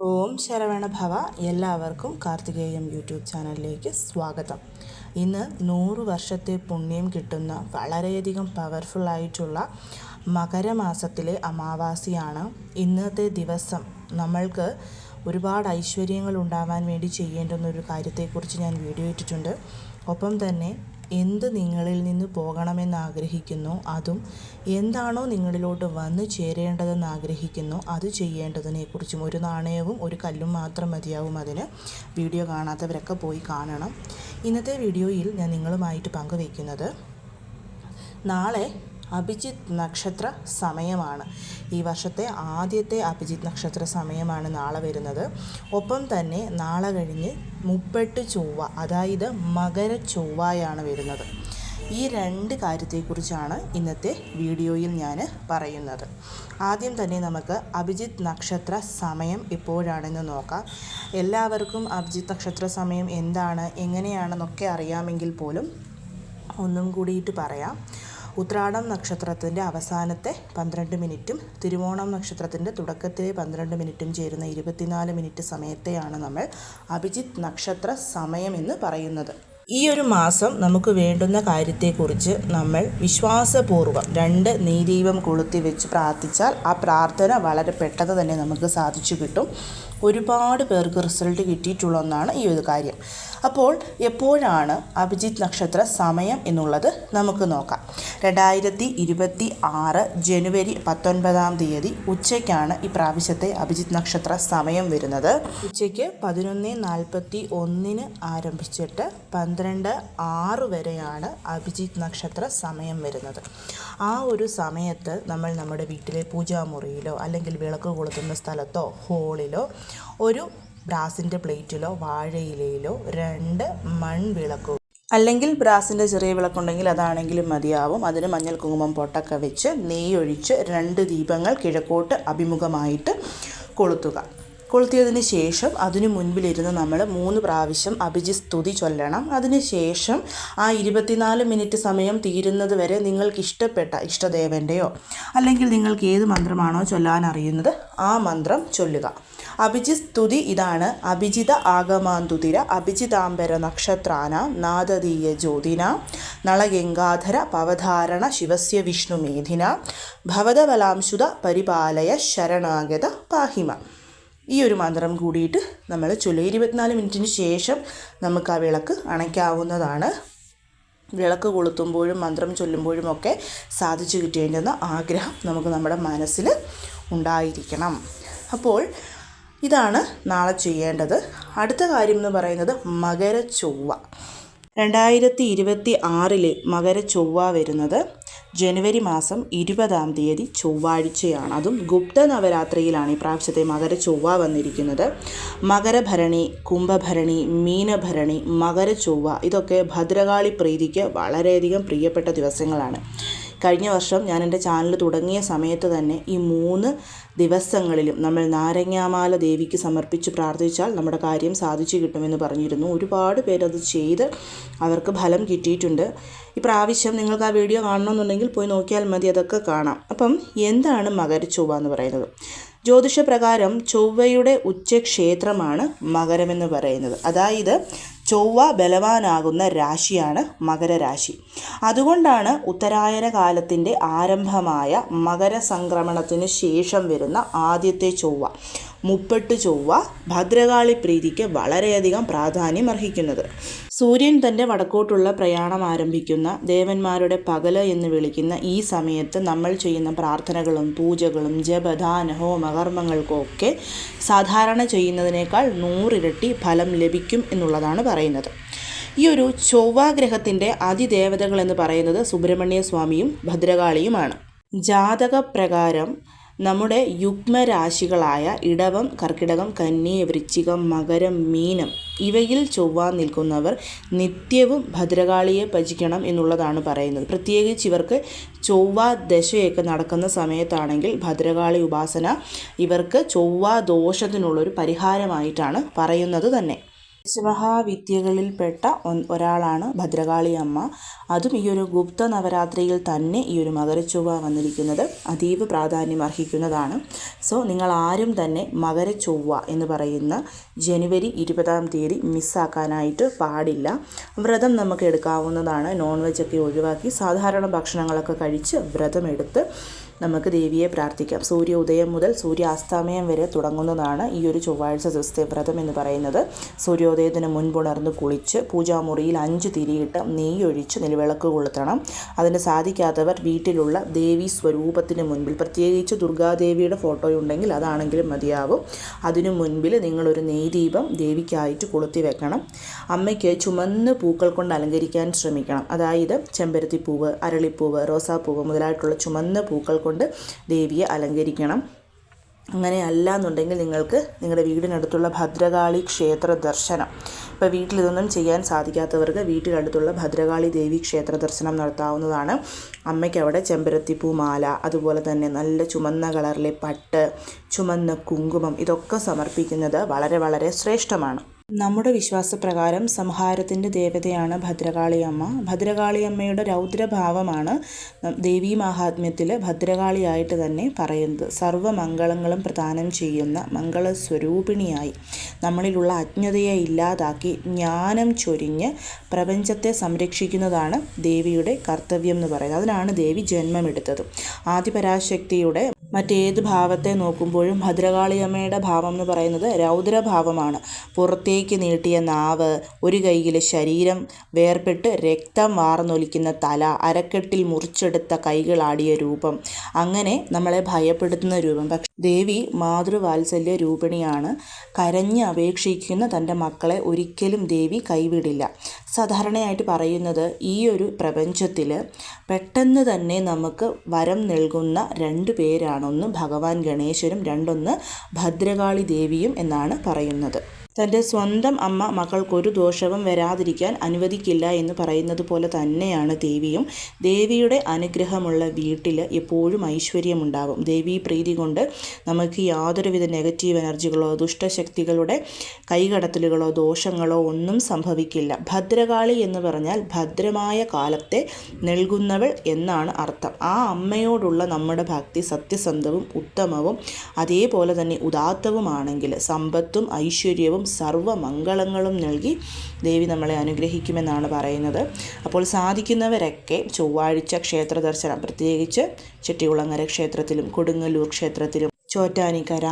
ഓം ശരവണഭവ എല്ലാവർക്കും കാർത്തികേയം യൂട്യൂബ് ചാനലിലേക്ക് സ്വാഗതം. ഇന്ന് നൂറ് വർഷത്തെ പുണ്യം കിട്ടുന്ന വളരെയധികം പവർഫുൾ ആയിട്ടുള്ള മകരമാസത്തിലെ അമാവാസിയാണ് ഇന്നത്തെ ദിവസം. നമ്മൾക്ക് ഒരുപാട് ഐശ്വര്യങ്ങൾ ഉണ്ടാവാൻ വേണ്ടി ചെയ്യേണ്ടുന്ന ഒരു കാര്യത്തെക്കുറിച്ച് ഞാൻ വീഡിയോ ഇട്ടിട്ടുണ്ട്. ഒപ്പം തന്നെ എന്ത് നിങ്ങളിൽ നിന്ന് പോകണമെന്ന് ആഗ്രഹിക്കുന്നു അതും എന്താണോ നിങ്ങളിലോട്ട് വന്നു ചേരേണ്ടതെന്ന് ആഗ്രഹിക്കുന്നു അത് ചെയ്യേണ്ടതിനെക്കുറിച്ചും ഒരു നാണയവും ഒരു കല്ലും മാത്രം മതിയാവും അതിന് വീഡിയോ കാണാത്തവരൊക്കെ പോയി കാണണം. ഇന്നത്തെ വീഡിയോയിൽ ഞാൻ നിങ്ങളുമായിട്ട് പങ്കുവയ്ക്കുന്നത് നാളെ അഭിജിത്ത് നക്ഷത്ര സമയമാണ്. ഈ വർഷത്തെ ആദ്യത്തെ അഭിജിത് നക്ഷത്ര സമയമാണ് നാളെ വരുന്നത്. ഒപ്പം തന്നെ നാളെ കഴിഞ്ഞ് മുപ്പെട്ട് ചൊവ്വ അതായത് മകര ചൊവ്വയാണ് വരുന്നത്. ഈ രണ്ട് കാര്യത്തെക്കുറിച്ചാണ് ഇന്നത്തെ വീഡിയോയിൽ ഞാൻ പറയുന്നത്. ആദ്യം തന്നെ നമുക്ക് അഭിജിത് നക്ഷത്ര സമയം എപ്പോഴാണെന്ന് നോക്കാം. എല്ലാവർക്കും അഭിജിത് നക്ഷത്ര സമയം എന്താണ് എങ്ങനെയാണെന്നൊക്കെ അറിയാമെങ്കിൽ പോലും ഒന്നും കൂടിയിട്ട് പറയാം. ഉത്രാടം നക്ഷത്രത്തിന്റെ അവസാനത്തെ പന്ത്രണ്ട് മിനിറ്റും തിരുവോണം നക്ഷത്രത്തിന്റെ തുടക്കത്തിലെ പന്ത്രണ്ട് മിനിറ്റും ചേരുന്ന ഇരുപത്തിനാല് മിനിറ്റ് സമയത്തെയാണ് നമ്മൾ അഭിജിത്ത് നക്ഷത്ര സമയം എന്ന് പറയുന്നത്. ഈ ഒരു മാസം നമുക്ക് വേണ്ടുന്ന കാര്യത്തെക്കുറിച്ച് നമ്മൾ വിശ്വാസപൂർവം രണ്ട് നീദീപം കൊളുത്തി വെച്ച് പ്രാർത്ഥിച്ചാൽ ആ പ്രാർത്ഥന വളരെ പെട്ടെന്ന് തന്നെ നമുക്ക് സാധിച്ചു കിട്ടും. ഒരുപാട് പേർക്ക് റിസൾട്ട് കിട്ടിയിട്ടുള്ള ഒന്നാണ് ഈ ഒരു കാര്യം. അപ്പോൾ എപ്പോഴാണ് അഭിജിത്ത് നക്ഷത്ര സമയം എന്നുള്ളത് നമുക്ക് നോക്കാം. രണ്ടായിരത്തി ഇരുപത്തി ആറ് ജനുവരി പത്തൊൻപതാം തീയതി ഉച്ചയ്ക്കാണ് ഈ പ്രാവശ്യത്തെ അഭിജിത്ത് നക്ഷത്ര സമയം വരുന്നത്. ഉച്ചയ്ക്ക് പതിനൊന്ന് നാൽപ്പത്തി ഒന്നിന് ആരംഭിച്ചിട്ട് പന്ത്രണ്ട് ആറ് വരെയാണ് അഭിജിത്ത് നക്ഷത്ര സമയം വരുന്നത്. ആ ഒരു സമയത്ത് നമ്മൾ നമ്മുടെ വീട്ടിലെ പൂജാമുറിയിലോ അല്ലെങ്കിൽ വിളക്ക് കൊളുത്തുന്ന സ്ഥലത്തോ ഹോളിലോ ഒരു ബ്രാസിന്റെ പ്ലേറ്റിലോ വാഴയിലയിലോ രണ്ട് മൺവിളക്കോ അല്ലെങ്കിൽ ബ്രാസിന്റെ ചെറിയ വിളക്കുണ്ടെങ്കിൽ അതാണെങ്കിലും മതിയാവും. അതിന് മഞ്ഞൾ കുങ്കുമം പൊട്ടൊക്കെ വെച്ച് നെയ്യൊഴിച്ച് രണ്ട് ദീപങ്ങൾ കിഴക്കോട്ട് അഭിമുഖമായിട്ട് കൊളുത്തുക. കൊളുത്തിയതിന് ശേഷം അതിനു മുൻപിലിരുന്ന് നമ്മൾ മൂന്ന് പ്രാവശ്യം അഭിജി സ്തുതി ചൊല്ലണം. അതിന് ശേഷം ആ ഇരുപത്തിനാല് മിനിറ്റ് സമയം തീരുന്നത് വരെ നിങ്ങൾക്ക് ഇഷ്ടപ്പെട്ട ഇഷ്ടദേവന്റെയോ അല്ലെങ്കിൽ നിങ്ങൾക്ക് ഏത് മന്ത്രമാണോ ചൊല്ലാൻ അറിയുന്നത് ആ മന്ത്രം ചൊല്ലുക. അഭിജി സ്തുതി ഇതാണ്. അഭിജിത ആഗമാന്തുതിര അഭിജിതാംബര നക്ഷത്രാന നാദതീയ ജ്യോതിന നളഗംഗാധര പവധാരണ ശിവസ്യ വിഷ്ണുമേധിന ഭവതബലാംശുത പരിപാലയ ശരണാഗത പാഹിമ. ഈ ഒരു മന്ത്രം കൂടിയിട്ട് നമ്മൾ ചൊല്ലുക ഇരുപത്തിനാല് മിനിറ്റിന് ശേഷം നമുക്ക് ആ വിളക്ക് അണയ്ക്കാവുന്നതാണ്. വിളക്ക് കൊളുത്തുമ്പോഴും മന്ത്രം ചൊല്ലുമ്പോഴും ഒക്കെ സാധിച്ചു കിട്ടേണ്ടുന്ന ആഗ്രഹം നമുക്ക് നമ്മുടെ മനസ്സിൽ ഉണ്ടായിരിക്കണം. അപ്പോൾ ഇതാണ് നാളെ ചെയ്യേണ്ടത്. അടുത്ത കാര്യം എന്ന് പറയുന്നത് മകര ചൊവ്വ രണ്ടായിരത്തി ഇരുപത്തി ആറിലെ മകര ചൊവ്വ വരുന്നത്. ജനുവരി മാസം ഇരുപതാം തീയതി ചൊവ്വാഴ്ചയാണ്. അതും ഗുപ്ത നവരാത്രിയിലാണ് ഈ പ്രാവശ്യത്തെ മകര ചൊവ്വ വന്നിരിക്കുന്നത്. മകരഭരണി കുംഭഭരണി മീനഭരണി മകര ചൊവ്വ ഇതൊക്കെ ഭദ്രകാളി പ്രീതിക്ക് വളരെയധികം പ്രിയപ്പെട്ട ദിവസങ്ങളാണ്. കഴിഞ്ഞ വർഷം ഞാൻ എന്റെ ചാനൽ തുടങ്ങിയ സമയത്ത് തന്നെ ഈ മൂന്ന് ദിവസങ്ങളിലും നമ്മൾ നാരങ്ങാമാല ദേവിക്ക് സമർപ്പിച്ച് പ്രാർത്ഥിച്ചാൽ നമ്മുടെ കാര്യം സാധിച്ചു കിട്ടുമെന്ന് പറഞ്ഞിരുന്നു. ഒരുപാട് പേരത് ചെയ്ത് അവർക്ക് ഫലം കിട്ടിയിട്ടുണ്ട്. ഈ പ്രാവശ്യം നിങ്ങൾക്ക് ആ വീഡിയോ കാണണമെന്നുണ്ടെങ്കിൽ പോയി നോക്കിയാൽ മതി അതൊക്കെ കാണാം. അപ്പം എന്താണ് മകരച്ചൊവ്വ എന്ന് പറയുന്നത്? ജ്യോതിഷപ്രകാരം ചൊവ്വയുടെ ഉച്ചക്ഷേത്രമാണ് മകരമെന്ന് പറയുന്നത്. അതായത് ചൊവ്വ ബലവാനാകുന്ന രാശിയാണ് മകരരാശി. അതുകൊണ്ടാണ് ഉത്തരായന കാലത്തിന്റെ ആരംഭമായ മകരസംക്രമണത്തിന് ശേഷം വരുന്ന ആദ്യത്തെ ചൊവ്വ. മുപ്പെട്ട് ചൊവ്വ ഭദ്രകാളി പ്രീതിക്ക് വളരെയധികം പ്രാധാന്യം അർഹിക്കുന്നത് സൂര്യൻ തന്റെ വടക്കോട്ടുള്ള പ്രയാണം ആരംഭിക്കുന്ന ദേവന്മാരുടെ പകൽ എന്ന് വിളിക്കുന്ന ഈ സമയത്ത് നമ്മൾ ചെയ്യുന്ന പ്രാർത്ഥനകളും പൂജകളും ജപദാന ഹോമകർമ്മങ്ങൾക്കൊക്കെ സാധാരണ ചെയ്യുന്നതിനേക്കാൾ നൂറിരട്ടി ഫലം ലഭിക്കും എന്നുള്ളതാണ് പറയുന്നത്. ഈ ഒരു ചൊവ്വാഗ്രഹത്തിന്റെ അതിദേവതകൾ എന്ന് പറയുന്നത് സുബ്രഹ്മണ്യ സ്വാമിയും ഭദ്രകാളിയുമാണ്. ജാതകപ്രകാരം നമ്മുടെ യുഗ്മരാശികളായ ഇടവം കർക്കിടകം കന്നി വൃശ്ചികം മകരം മീനം ഇവയിൽ ചൊവ്വ നിൽക്കുന്നവർ നിത്യവും ഭദ്രകാളിയെ ഭജിക്കണം എന്നുള്ളതാണ് പറയുന്നത്. പ്രത്യേകിച്ച് ഇവർക്ക് ചൊവ്വ ദശയൊക്കെ നടക്കുന്ന സമയത്താണെങ്കിൽ ഭദ്രകാളി ഉപാസന ഇവർക്ക് ചൊവ്വ ദോഷത്തിനുള്ളൊരു പരിഹാരമായിട്ടാണ് പറയുന്നത് തന്നെ. പഞ്ചമഹാവിദ്യകളിൽപ്പെട്ട ഒരാളാണ് ഭദ്രകാളി അമ്മ. അതും ഈ ഒരു ഗുപ്ത നവരാത്രിയിൽ തന്നെ ഈ ഒരു മകരച്ചൊവ്വ വന്നിരിക്കുന്നത് അതീവ പ്രാധാന്യം അർഹിക്കുന്നതാണ്. സോ നിങ്ങൾ ആരും തന്നെ മകരച്ചൊവ്വ എന്ന് പറയുന്ന ജനുവരി ഇരുപതാം തീയതി മിസ്സാക്കാനായിട്ട് പാടില്ല. വ്രതം നമുക്ക് എടുക്കാവുന്നതാണ്. നോൺ വെജ് ഒക്കെ ഒഴിവാക്കി സാധാരണ ഭക്ഷണങ്ങളൊക്കെ കഴിച്ച് വ്രതമെടുത്ത് നമുക്ക് ദേവിയെ പ്രാർത്ഥിക്കാം. സൂര്യ ഉദയം മുതൽ സൂര്യാസ്തമയം വരെ തുടങ്ങുന്നതാണ് ഈ ഒരു ചൊവ്വാഴ്ച ദിവസത്തെ വ്രതം എന്ന് പറയുന്നത്. സൂര്യോദയത്തിന് മുൻപുണർന്ന് കുളിച്ച് പൂജാമുറിയിൽ അഞ്ച് തിരിയിട്ട് നെയ്യൊഴിച്ച് നിലവിളക്ക് കൊളുത്തണം. അതിന് സാധിക്കാത്തവർ വീട്ടിലുള്ള ദേവി സ്വരൂപത്തിന് മുൻപിൽ പ്രത്യേകിച്ച് ദുർഗാദേവിയുടെ ഫോട്ടോ ഉണ്ടെങ്കിൽ അതാണെങ്കിലും മതിയാവും. അതിനു മുൻപിൽ നിങ്ങളൊരു നെയ്ദീപം ദേവിക്കായിട്ട് കൊളുത്തി വെക്കണം. അമ്മയ്ക്ക് ചുമന്ന് പൂക്കൾ കൊണ്ട് അലങ്കരിക്കാൻ ശ്രമിക്കണം. അതായത് ചെമ്പരത്തിപ്പൂവ് അരളിപ്പൂവ് റോസാപ്പൂവ് മുതലായിട്ടുള്ള ചുമന്ന പൂക്കൾ കൊണ്ട് ദേവിയെ അലങ്കരിക്കണം. അങ്ങനെ അല്ല എന്നുണ്ടെങ്കിൽ നിങ്ങൾക്ക് നിങ്ങളുടെ വീടിനടുത്തുള്ള ഭദ്രകാളി ക്ഷേത്ര ദർശനം. ഇപ്പോൾ വീട്ടിൽ ഇതൊന്നും ചെയ്യാൻ സാധിക്കാത്തവർക്ക് വീട്ടിനടുത്തുള്ള ഭദ്രകാളി ദേവി ക്ഷേത്ര ദർശനം നടത്താവുന്നതാണ്. അമ്മയ്ക്ക് അവിടെ ചെമ്പരത്തിപ്പൂ മാല അതുപോലെ തന്നെ നല്ല ചുമന്ന കളറിലെ പട്ട് ചുമന്ന കുങ്കുമം ഇതൊക്കെ സമർപ്പിക്കുന്നത് വളരെ വളരെ ശ്രേഷ്ഠമാണ്. നമ്മുടെ വിശ്വാസപ്രകാരം സംഹാരത്തിന്റെ ദേവതയാണ് ഭദ്രകാളിയമ്മ. ഭദ്രകാളിയമ്മയുടെ രൗദ്രഭാവമാണ് ദേവീ മാഹാത്മ്യത്തിൽ ഭദ്രകാളിയായിട്ട് തന്നെ പറയുന്നത്. സർവമംഗളങ്ങളും പ്രദാനം ചെയ്യുന്ന മംഗളസ്വരൂപിണിയായി നമ്മളിലുള്ള അജ്ഞതയെ ഇല്ലാതാക്കി ജ്ഞാനം ചൊരിഞ്ഞ് പ്രപഞ്ചത്തെ സംരക്ഷിക്കുന്നതാണ് ദേവിയുടെ കർത്തവ്യം എന്ന് പറയുന്നത്. അതിനാണ് ദേവി ജന്മമെടുത്തത്. ആദിപരാശക്തിയുടെ മറ്റേത് ഭാവത്തെ നോക്കുമ്പോഴും ഭദ്രകാളിയമ്മയുടെ ഭാവം എന്ന് പറയുന്നത് രൗദ്രഭാവമാണ്. പുറത്തേക്ക് നീട്ടിയ നാവ് ഒരു കൈയിലെ ശരീരം വേർപെട്ട് രക്തം വാർന്നൊലിക്കുന്ന തല അരക്കെട്ടിൽ മുറിച്ചെടുത്ത കൈകളാടിയ രൂപം അങ്ങനെ നമ്മളെ ഭയപ്പെടുത്തുന്ന രൂപം. ദേവി മാതൃവാത്സല്യ രൂപിണിയാണ്. കരഞ്ഞ് അപേക്ഷിക്കുന്ന തന്റെ മക്കളെ ഒരിക്കലും ദേവി കൈവിടില്ല. സാധാരണയായിട്ട് പറയുന്നത് ഈ ഒരു പ്രപഞ്ചത്തിൽ പെട്ടെന്ന് തന്നെ നമുക്ക് വരം നൽകുന്ന രണ്ട് പേരാണ്. ഒന്ന് ഭഗവാൻ ഗണേശനും രണ്ടൊന്ന് ഭദ്രകാളി ദേവിയും എന്നാണ് പറയുന്നത്. തന്റെ സ്വന്തം അമ്മ മകൾക്കൊരു ദോഷവും വരാതിരിക്കാൻ അനുവദിക്കില്ല എന്ന് പറയുന്നത് പോലെ തന്നെയാണ് ദേവിയും. ദേവിയുടെ അനുഗ്രഹമുള്ള വീട്ടിൽ എപ്പോഴും ഐശ്വര്യമുണ്ടാവും. ദേവി പ്രീതി കൊണ്ട് നമുക്ക് യാതൊരുവിധ നെഗറ്റീവ് എനർജികളോ ദുഷ്ടശക്തികളുടെ കൈകടത്തലുകളോ ദോഷങ്ങളോ ഒന്നും സംഭവിക്കില്ല. ഭദ്രകാളി എന്ന് പറഞ്ഞാൽ ഭദ്രമായ കാലത്തെ നൽകുന്നവൾ എന്നാണ് അർത്ഥം. ആ അമ്മയോടുള്ള നമ്മുടെ ഭക്തി സത്യസന്ധവും ഉത്തമവും അതേപോലെ തന്നെ ഉദാത്തവുമാണെങ്കിൽ സമ്പത്തും ഐശ്വര്യവും സർവമംഗളങ്ങളും നൽകി ദേവി നമ്മളെ അനുഗ്രഹിക്കുമെന്നാണ് പറയുന്നത്. അപ്പോൾ സാധിക്കുന്നവരൊക്കെ ചൊവ്വാഴ്ച ക്ഷേത്ര ദർശനം പ്രത്യേകിച്ച് ചെട്ടികുളങ്ങര ക്ഷേത്രത്തിലും കൊടുങ്ങല്ലൂർ ക്ഷേത്രത്തിലും ചോറ്റാനിക്കര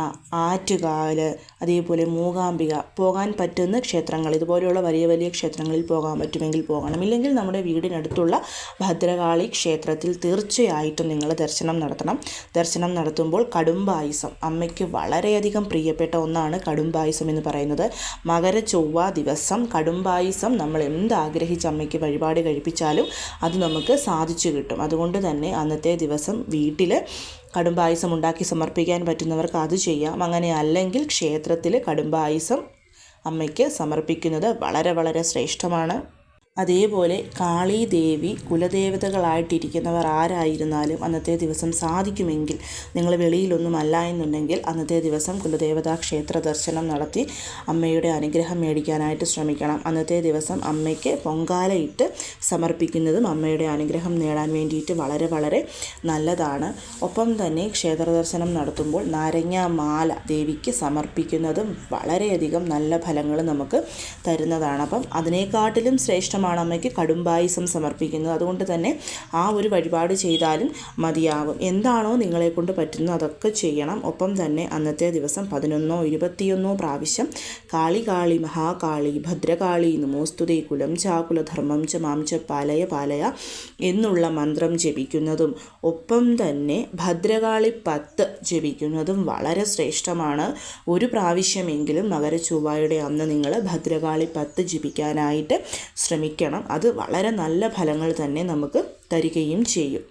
ആറ്റുകാൽ അതേപോലെ മൂകാംബിക പോകാൻ പറ്റുന്ന ക്ഷേത്രങ്ങൾ. ഇതുപോലെയുള്ള വലിയ വലിയ ക്ഷേത്രങ്ങളിൽ പോകാൻ പറ്റുമെങ്കിൽ പോകണം. ഇല്ലെങ്കിൽ നമ്മുടെ വീടിനടുത്തുള്ള ഭദ്രകാളി ക്ഷേത്രത്തിൽ തീർച്ചയായിട്ടും നിങ്ങൾ ദർശനം നടത്തണം. ദർശനം നടത്തുമ്പോൾ കടുംബായുസം അമ്മയ്ക്ക് വളരെയധികം പ്രിയപ്പെട്ട ഒന്നാണ് കടുംബായുസം എന്ന് പറയുന്നത്. മകര ചൊവ്വ ദിവസം കടുംബായുസം നമ്മൾ എന്ത് ആഗ്രഹിച്ച് അമ്മയ്ക്ക് വഴിപാട് കഴിപ്പിച്ചാലും അത് നമുക്ക് സാധിച്ചു കിട്ടും. അതുകൊണ്ട് തന്നെ അന്നത്തെ ദിവസം വീട്ടിൽ കടുംബായുസം ഉണ്ടാക്കി സമർപ്പിക്കാൻ പറ്റുന്നവർക്ക് അത് ചെയ്യാം. അങ്ങനെ അല്ലെങ്കിൽ ക്ഷേത്രത്തിൽ കടുംബായുസം അമ്മയ്ക്ക് സമർപ്പിക്കുന്നത് വളരെ വളരെ ശ്രേഷ്ഠമാണ്. അതേപോലെ കാളി ദേവി കുലദേവതകളായിട്ടിരിക്കുന്നവർ ആരായിരുന്നാലും അന്നത്തെ ദിവസം സാധിക്കുമെങ്കിൽ നിങ്ങൾ വെളിയിലൊന്നും അല്ല എന്നുണ്ടെങ്കിൽ അന്നത്തെ ദിവസം കുലദേവതാ ക്ഷേത്ര ദർശനം നടത്തി അമ്മയുടെ അനുഗ്രഹം മേടിക്കാനായിട്ട് ശ്രമിക്കണം. അന്നത്തെ ദിവസം അമ്മയ്ക്ക് പൊങ്കാലയിട്ട് സമർപ്പിക്കുന്നതും അമ്മയുടെ അനുഗ്രഹം നേടാൻ വേണ്ടിയിട്ട് വളരെ വളരെ നല്ലതാണ്. ഒപ്പം തന്നെ ക്ഷേത്ര ദർശനം നടത്തുമ്പോൾ നാരങ്ങ മാല ദേവിക്ക് സമർപ്പിക്കുന്നതും വളരെയധികം നല്ല ഫലങ്ങൾ നമുക്ക് തരുന്നതാണ്. അപ്പം അതിനേക്കാട്ടിലും ശ്രേഷ്ഠം ദിവസമാണ് അമ്മയ്ക്ക് കടുംബായുസം സമർപ്പിക്കുന്നത്. അതുകൊണ്ട് തന്നെ ആ ഒരു വഴിപാട് ചെയ്താലും മതിയാകും എന്താണോ നിങ്ങളെ കൊണ്ട് പറ്റുന്നത് അതൊക്കെ ചെയ്യണം. ഒപ്പം തന്നെ അന്നത്തെ ദിവസം പതിനൊന്നോ ഇരുപത്തിയൊന്നോ പ്രാവശ്യം കാളി കാളി മഹാകാളി ഭദ്രകാളി നമോസ്തുതി കുലം ചാകുല ധർമ്മം ച മാം ച പാലയ പാലയ എന്നുള്ള മന്ത്രം ജപിക്കുന്നതും ഒപ്പം തന്നെ ഭദ്രകാളി പത്ത് ജപിക്കുന്നതും വളരെ ശ്രേഷ്ഠമാണ്. ഒരു പ്രാവശ്യമെങ്കിലും മകര ചൊവ്വായുടെ അന്ന് നിങ്ങൾ ഭദ്രകാളി പത്ത് ജപിക്കാനായിട്ട് ശ്രമിക്കുക ശ്രമിക്കണം അത് വളരെ നല്ല ഫലങ്ങൾ തന്നെ നമുക്ക് തരികയും ചെയ്യും.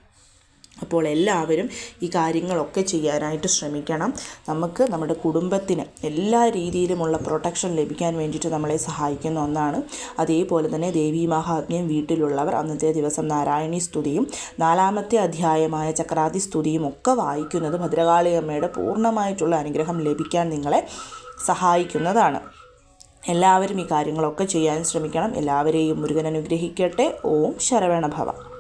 അപ്പോൾ എല്ലാവരും ഈ കാര്യങ്ങളൊക്കെ ചെയ്യാനായിട്ട് ശ്രമിക്കണം. നമുക്ക് നമ്മുടെ കുടുംബത്തിന് എല്ലാ രീതിയിലുമുള്ള പ്രൊട്ടക്ഷൻ ലഭിക്കാൻ വേണ്ടിയിട്ട് നമ്മളെ സഹായിക്കുന്ന ഒന്നാണ്. അതേപോലെ തന്നെ ദേവി മഹാത്മ്യം വീട്ടിലുള്ളവർ അന്നത്തെ ദിവസം നാരായണി സ്തുതിയും നാലാമത്തെ അധ്യായമായ ചക്രാതി സ്തുതിയും ഒക്കെ വായിക്കുന്നത് ഭദ്രകാളി അമ്മയുടെ പൂർണമായിട്ടുള്ള അനുഗ്രഹം ലഭിക്കാൻ നിങ്ങളെ സഹായിക്കുന്നതാണ്. എല്ലാവരും ഈ കാര്യങ്ങളൊക്കെ ചെയ്യാൻ ശ്രമിക്കണം. എല്ലാവരെയും മുരുകൻ അനുഗ്രഹിക്കട്ടെ. ഓം ശരവണ ഭവ